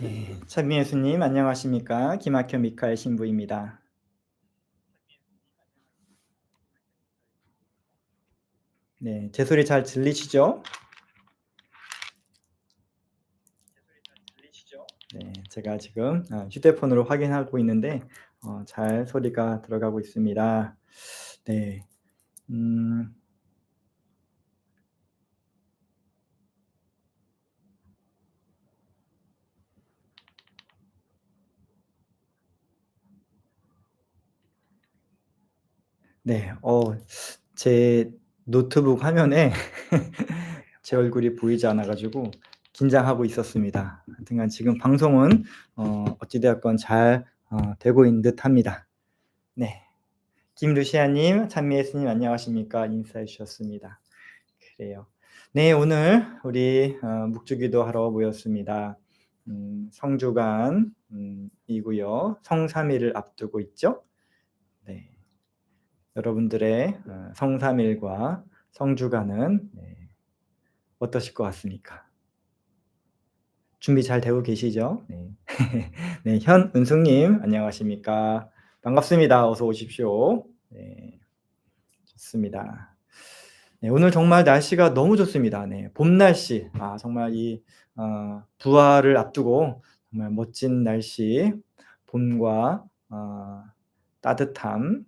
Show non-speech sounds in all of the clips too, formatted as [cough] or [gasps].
네, 찬미 예수님 안녕하십니까? 기막혀 미카엘 신부입니다. 네, 제 소리 잘 들리시죠? 네, 제가 지금 아, 휴대폰으로 확인하고 있는데 어, 잘 소리가 들어가고 있습니다. 네, 음, 네, 어, 제 노트북 화면에 [laughs] 제 얼굴이 보이지 않아 가지고 긴장하고 있었습니다. 하여튼간 지금 방송은 어, 어찌 되었건 잘 어, 되고 있는 듯합니다. 네, 김루시아 님, 찬미 예수님 안녕하십니까? 인사해 주셨습니다. 그래요. 네, 오늘 우리 어, 묵주기도 하러 모였습니다. 음, 성주간 음, 이고요. 성삼일을 앞두고 있죠. 네. 여러분들의 어, 성삼일과 성주간은 네, 어떠실 것 같습니까? 준비 잘 되고 계시죠? 네. [laughs] 네, 현은숙님 안녕하십니까? 반갑습니다. 어서 오십시오. 네, 좋습니다. 네, 오늘 정말 날씨가 너무 좋습니다. 네, 봄 날씨. 아, 정말 이 어, 부활을 앞두고 정말 멋진 날씨, 봄과 어, 따뜻함,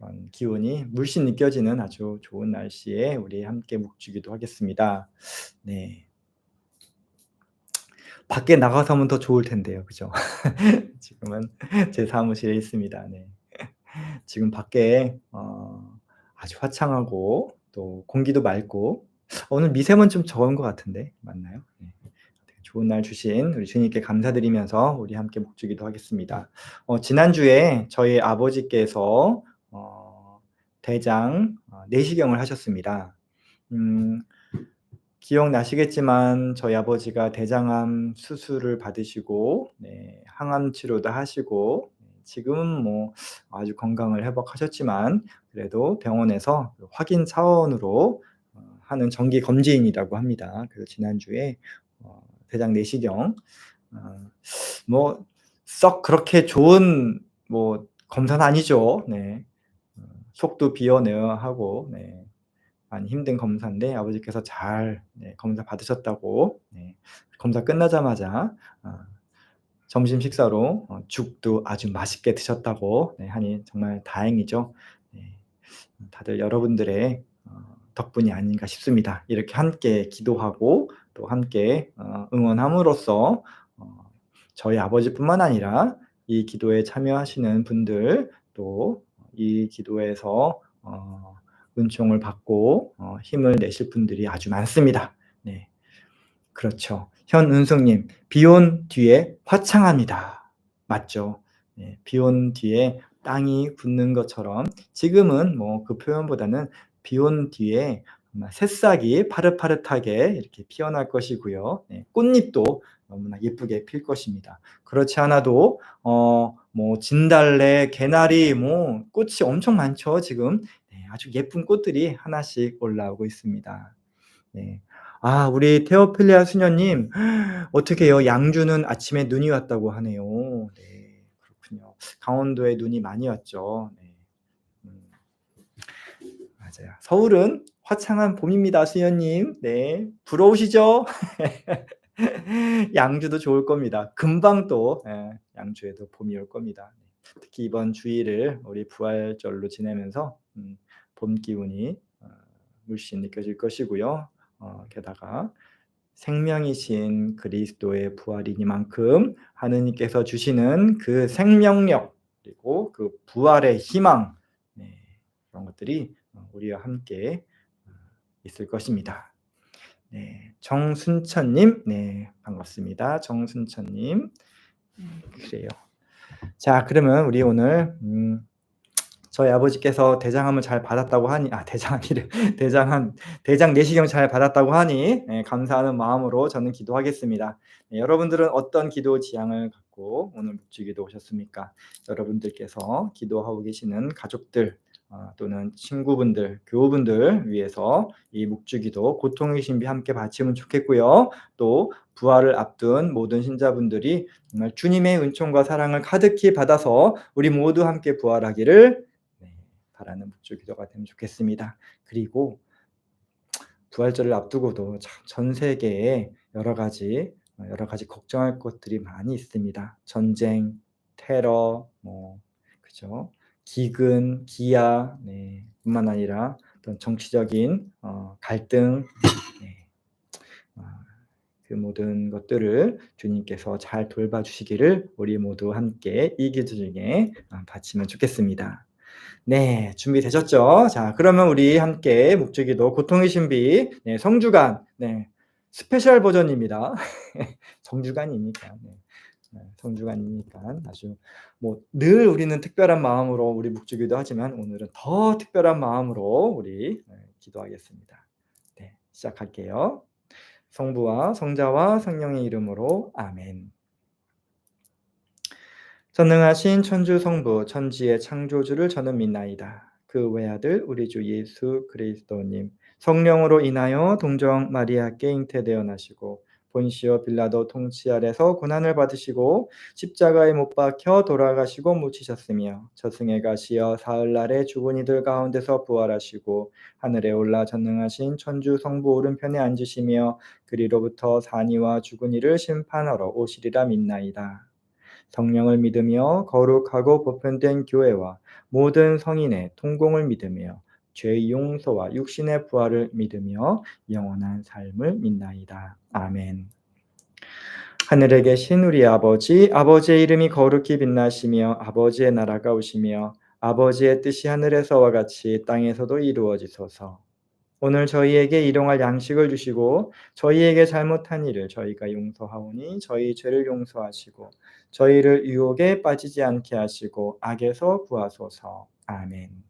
그런 기운이 물씬 느껴지는 아주 좋은 날씨에 우리 함께 묵주기도 하겠습니다. 네. 밖에 나가서 하면 더 좋을 텐데요. 그죠? [laughs] 지금은 제 사무실에 있습니다. 네. 지금 밖에 어, 아주 화창하고 또 공기도 맑고 오늘 미세먼지 좀 적은 것 같은데 맞나요? 네. 좋은 날 주신 우리 주님께 감사드리면서 우리 함께 묵주기도 하겠습니다. 어, 지난주에 저희 아버지께서 어, 대장 어, 내시경을 하셨습니다. 음, 기억나시겠지만 저희 아버지가 대장암 수술을 받으시고 네, 항암 치료도 하시고 지금은 뭐 아주 건강을 회복하셨지만 그래도 병원에서 그 확인 차원으로 어, 하는 정기 검진이라고 합니다. 그래서 지난주에 어, 대장 내시경 어, 뭐썩 그렇게 좋은 뭐 검사는 아니죠. 네. 어, 속도 비워내야 하고 네. 많이 힘든 검사인데 아버지께서 잘 네, 검사 받으셨다고 네, 검사 끝나자마자 어, 점심 식사로 어, 죽도 아주 맛있게 드셨다고 네, 하니 정말 다행이죠. 네, 다들 여러분들의 어, 덕분이 아닌가 싶습니다. 이렇게 함께 기도하고 또 함께 어, 응원함으로써 어, 저희 아버지뿐만 아니라 이 기도에 참여하시는 분들 또 이 기도에서 어, 은총을 받고 어, 힘을 내실 분들이 아주 많습니다. 네, 그렇죠. 현은숙님, 비온 뒤에 화창합니다. 맞죠? 네, 비온 뒤에 땅이 굳는 것처럼 지금은 뭐 그 표현보다는 비온 뒤에 새싹이 파릇파릇하게 이렇게 피어날 것이고요. 네, 꽃잎도 너무나 예쁘게 필 것입니다. 그렇지 않아도 어, 뭐 진달래, 개나리, 뭐 꽃이 엄청 많죠. 지금 아주 예쁜 꽃들이 하나씩 올라오고 있습니다. 네. 아, 우리 테오필리아 수녀님, [gasps] 어떻게요? 양주는 아침에 눈이 왔다고 하네요. 네, 그렇군요. 강원도에 눈이 많이 왔죠. 네. 음. 서울은 화창한 봄입니다, 수녀님. 네, 부러우시죠? [laughs] [laughs] 양주도 좋을 겁니다. 금방 또 예, 양주에도 봄이 올 겁니다. 특히 이번 주일을 우리 부활절로 지내면서 음, 봄 기운이 어, 물씬 느껴질 것이고요. 어, 게다가 생명이신 그리스도의 부활이니만큼 하느님께서 주시는 그 생명력 그리고 그 부활의 희망 네, 그런 것들이 어, 우리와 함께 있을 것입니다. 네, 정순천님, 네 반갑습니다. 정순천님, 그래요. 자, 그러면 우리 오늘 음, 저희 아버지께서 대장암을 잘 받았다고 하니 아 대장암이래 [laughs] 대장암 대장 내시경 잘 받았다고 하니 네, 감사하는 마음으로 저는 기도하겠습니다. 네, 여러분들은 어떤 기도 지향을 갖고 오늘 묵주기도 오셨습니까? 여러분들께서 기도하고 계시는 가족들 어, 또는 친구분들, 교우분들 위해서 이 묵주기도 고통의 신비 함께 바치면 좋겠고요. 또 부활을 앞둔 모든 신자분들이 정말 주님의 은총과 사랑을 가득히 받아서 우리 모두 함께 부활하기를 네, 바라는 묵주기도가 되면 좋겠습니다. 그리고 부활절을 앞두고도 전 세계에 여러 가지 여러 가지 걱정할 것들이 많이 있습니다. 전쟁, 테러, 뭐 그죠? 기근, 기아, 네, 뿐만 아니라 어떤 정치적인 어, 갈등, 네, 어, 그 모든 것들을 주님께서 잘 돌봐주시기를 우리 모두 함께 이 기도 중에 어, 바치면 좋겠습니다. 네, 준비되셨죠? 자, 그러면 우리 함께 목주기도 고통의 신비, 네, 성주간, 네, 스페셜 버전입니다. [laughs] 정주간이니까. 네. 네, 성주간이니까 아주 뭐 늘 우리는 특별한 마음으로 우리 묵주기도 하지만 오늘은 더 특별한 마음으로 우리 네, 기도하겠습니다. 네, 시작할게요. 성부와 성자와 성령의 이름으로 아멘. 전능하신 천주 성부 천지의 창조주를 저는 믿나이다. 그 외아들 우리 주 예수 그리스도님 성령으로 인하여 동정 마리아께 잉태되어 나시고 본시오 빌라도 통치 아래서 고난을 받으시고 십자가에 못 박혀 돌아가시고 묻히셨으며 저승에 가시어 사흘날에 죽은 이들 가운데서 부활하시고 하늘에 올라 전능하신 천주 성부 오른편에 앉으시며 그리로부터 산이와 죽은 이를 심판하러 오시리라 믿나이다. 성령을 믿으며 거룩하고 보편된 교회와 모든 성인의 통공을 믿으며 죄의 용서와 육신의 부활을 믿으며 영원한 삶을 믿나이다. 아멘. 하늘에 계신 우리 아버지, 아버지의 이름이 거룩히 빛나시며 아버지의 나라가 오시며 아버지의 뜻이 하늘에서와 같이 땅에서도 이루어지소서. 오늘 저희에게 일용할 양식을 주시고 저희에게 잘못한 일을 저희가 용서하오니 저희 죄를 용서하시고 저희를 유혹에 빠지지 않게 하시고 악에서 구하소서. 아멘.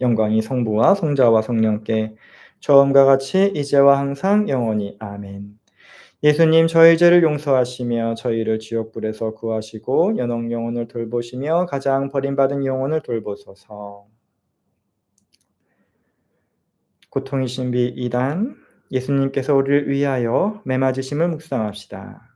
영광이 성부와 성자와 성령께 처음과 같이 이제와 항상 영원히 아멘. 예수님 저희 죄를 용서하시며 저희를 지옥 불에서 구하시고 연옥 영혼을 돌보시며 가장 버림받은 영혼을 돌보소서. 고통의 신비 2단 예수님께서 우리를 위하여 매맞으심을 묵상합시다.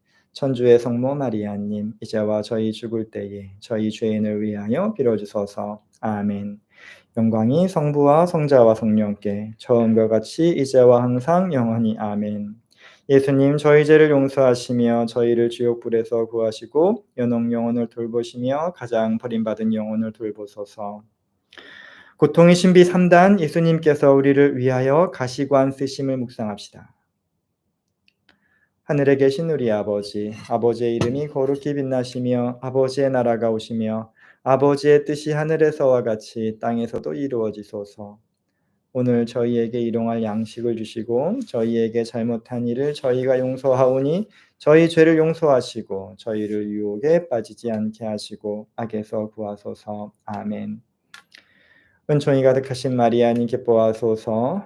천주의 성모 마리아님, 이제와 저희 죽을 때에 저희 죄인을 위하여 빌어주소서. 아멘. 영광이 성부와 성자와 성령께 처음과 같이 이제와 항상 영원히 아멘. 예수님 저희 죄를 용서하시며 저희를 지옥불에서 구하시고 연옥 영혼을 돌보시며 가장 버림받은 영혼을 돌보소서. 고통의 신비 3단 예수님께서 우리를 위하여 가시관 쓰심을 묵상합시다. 하늘에 계신 우리 아버지, 아버지의 이름이 거룩히 빛나시며 아버지의 나라가 오시며 아버지의 뜻이 하늘에서와 같이 땅에서도 이루어지소서. 오늘 저희에게 일용할 양식을 주시고 저희에게 잘못한 일을 저희가 용서하오니 저희 죄를 용서하시고 저희를 유혹에 빠지지 않게 하시고 악에서 구하소서. 아멘. 은총이 가득하신 마리아님 기뻐하소서.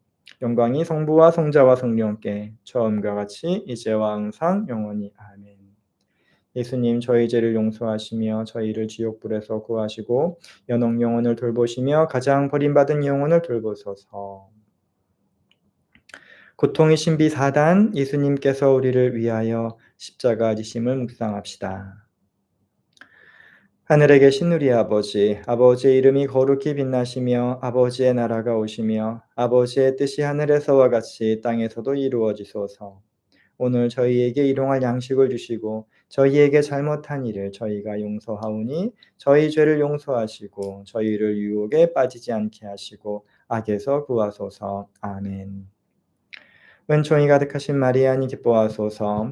영광이 성부와 성자와 성령께 처음과 같이 이제와 항상 영원히 아멘. 예수님 저희 죄를 용서하시며 저희를 지옥 불에서 구하시고 연옥 영혼을 돌보시며 가장 버림받은 영혼을 돌보소서. 고통의 신비 4단 예수님께서 우리를 위하여 십자가 지심을 묵상합시다. 하늘에 계신 우리 아버지, 아버지의 이름이 거룩히 빛나시며 아버지의 나라가 오시며 아버지의 뜻이 하늘에서와 같이 땅에서도 이루어지소서. 오늘 저희에게 일용할 양식을 주시고 저희에게 잘못한 일을 저희가 용서하오니 저희 죄를 용서하시고 저희를 유혹에 빠지지 않게 하시고 악에서 구하소서. 아멘. 은총이 가득하신 마리아니 기뻐하소서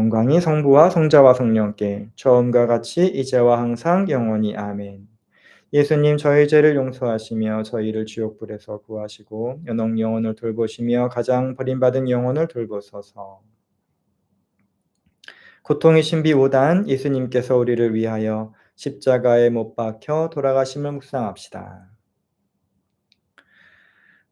영광이 성부와 성자와 성령께 처음과 같이 이제와 항상 영원히 아멘. 예수님 저희 죄를 용서하시며 저희를 지옥불에서 구하시고 연옥 영혼을 돌보시며 가장 버림받은 영혼을 돌보소서. 고통의 신비 5단 예수님께서 우리를 위하여 십자가에 못 박혀 돌아가심을 묵상합시다.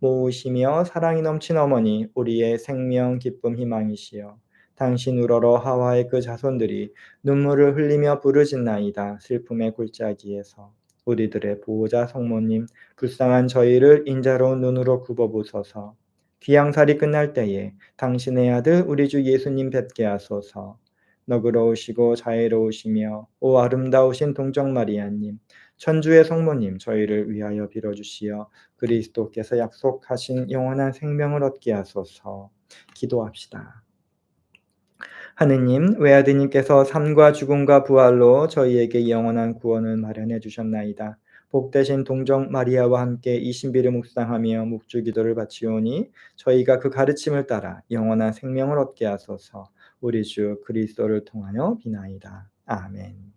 모으시며 사랑이 넘친 어머니 우리의 생명 기쁨 희망이시여. 당신 우러러 하와의 그 자손들이 눈물을 흘리며 부르짖나이다. 슬픔의 골짜기에서. 우리들의 보호자 성모님 불쌍한 저희를 인자로운 눈으로 굽어보소서. 귀양살이 끝날 때에 당신의 아들 우리 주 예수님 뵙게 하소서. 너그러우시고 자애로우시며 오 아름다우신 동정 마리아님 천주의 성모님 저희를 위하여 빌어주시어 그리스도께서 약속하신 영원한 생명을 얻게 하소서 기도합시다. 하느님 외아드님께서 삶과 죽음과 부활로 저희에게 영원한 구원을 마련해 주셨나이다. 복되신 동정 마리아와 함께 이 신비를 묵상하며 묵주 기도를 바치오니 저희가 그 가르침을 따라 영원한 생명을 얻게 하소서 우리 주 그리스도를 통하여 비나이다. 아멘.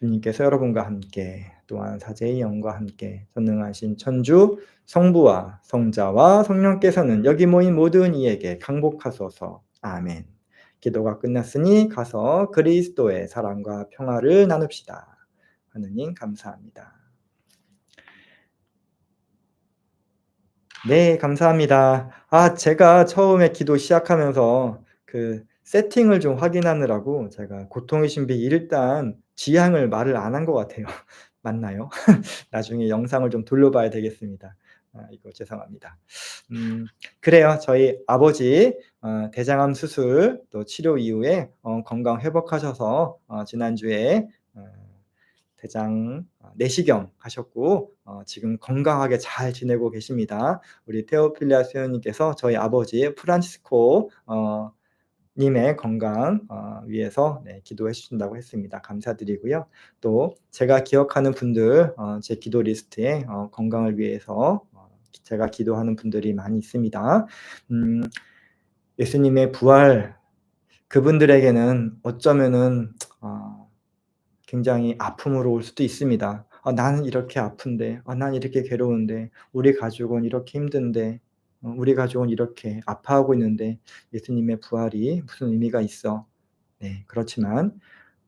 주님께서 여러분과 함께 또한 사제의 영과 함께 전능하신 천주 성부와 성자와 성령께서는 여기 모인 모든 이에게 강복하소서. 아멘. 기도가 끝났으니 가서 그리스도의 사랑과 평화를 나눕시다. 하느님 감사합니다. 네, 감사합니다. 아, 제가 처음에 기도 시작하면서 그 세팅을 좀 확인하느라고 제가 고통의 신비 일단 지향을 말을 안 한 것 같아요. [laughs] 맞나요? [laughs] 나중에 영상을 좀 돌려봐야 되겠습니다. 아, 이거 죄송합니다. 음, 그래요. 저희 아버지 어, 대장암 수술 또 치료 이후에 어, 건강 회복하셔서 어, 지난주에 어, 대장 어, 내시경 하셨고 어, 지금 건강하게 잘 지내고 계십니다. 우리 테오필리아 수녀님께서 저희 아버지 프란치스코 어, 님의 건강 어, 위해서 네, 기도해 주신다고 했습니다. 감사드리고요. 또 제가 기억하는 분들 어, 제 기도 리스트에 어, 건강을 위해서 어, 제가 기도하는 분들이 많이 있습니다. 음, 예수님의 부활 그분들에게는 어쩌면은 어, 굉장히 아픔으로 올 수도 있습니다. 아, 나는 이렇게 아픈데, 아, 난 이렇게 괴로운데, 우리 가족은 이렇게 힘든데, 어, 우리 가족은 이렇게 아파하고 있는데 예수님의 부활이 무슨 의미가 있어? 네, 그렇지만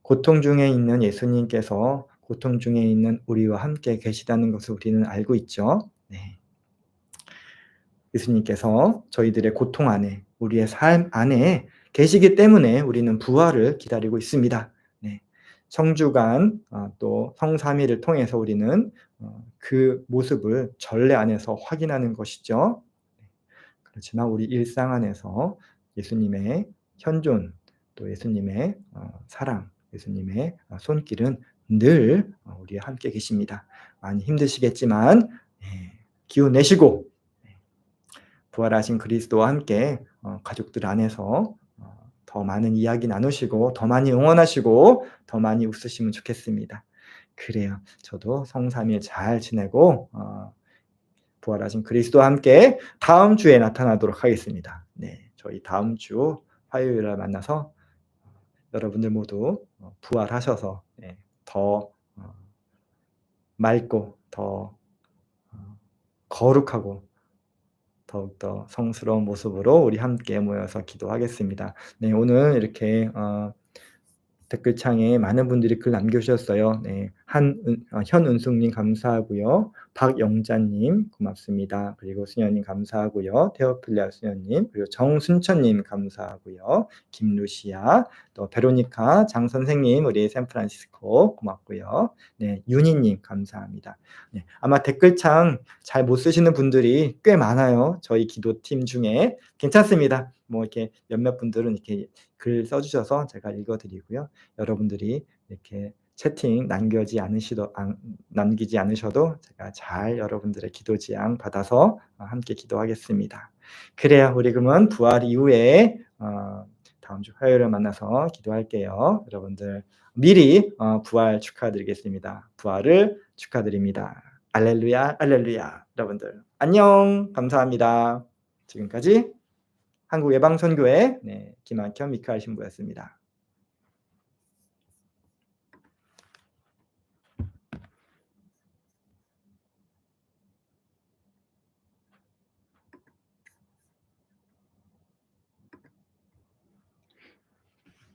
고통 중에 있는 예수님께서 고통 중에 있는 우리와 함께 계시다는 것을 우리는 알고 있죠. 네. 예수님께서 저희들의 고통 안에, 우리의 삶 안에 계시기 때문에 우리는 부활을 기다리고 있습니다. 네. 성주간 어, 또 성삼위를 통해서 우리는 어, 그 모습을 전례 안에서 확인하는 것이죠. 그렇지만 우리 일상 안에서 예수님의 현존, 또 예수님의 어, 사랑, 예수님의 어, 손길은 늘 어, 우리와 함께 계십니다. 많이 힘드시겠지만 예, 기운 내시고 예, 부활하신 그리스도와 함께 가족들 안에서 더 많은 이야기 나누시고 더 많이 응원하시고 더 많이 웃으시면 좋겠습니다. 그래요. 저도 성삼일 잘 지내고 부활하신 그리스도와 함께 다음 주에 나타나도록 하겠습니다. 네, 저희 다음 주 화요일에 만나서 여러분들 모두 어, 부활하셔서 네, 더 어, 맑고 더 어, 거룩하고 더욱더 성스러운 모습으로 우리 함께 모여서 기도하겠습니다. 네, 오늘 이렇게 댓글창에 많은 분들이 글 남겨주셨어요. 네, 한 어, 현은숙님 감사하고요. 박영자님 고맙습니다. 그리고 수녀님 감사하고요. 테오필리아 수녀님 그리고 정순천님 감사하고요. 김루시아 또 베로니카 장 선생님 우리 샌프란시스코 고맙고요. 네, 윤희님 감사합니다. 네, 아마 댓글창 잘 못 쓰시는 분들이 꽤 많아요. 저희 기도팀 중에 괜찮습니다. 뭐 이렇게 몇몇 분들은 이렇게 글 써주셔서 제가 읽어드리고요. 여러분들이 이렇게 채팅 남겨지 않으시도 남기지 않으셔도 제가 잘 여러분들의 기도 지향 받아서 어, 함께 기도하겠습니다. 그래야 우리 그러면 부활 이후에 어, 다음 주 화요일에 만나서 기도할게요. 여러분들 미리 어, 부활 축하드리겠습니다. 부활을 축하드립니다. 알렐루야, 알렐루야. 여러분들 안녕, 감사합니다. 지금까지 한국예방선교회 네, 김학현 미카엘 신부였습니다.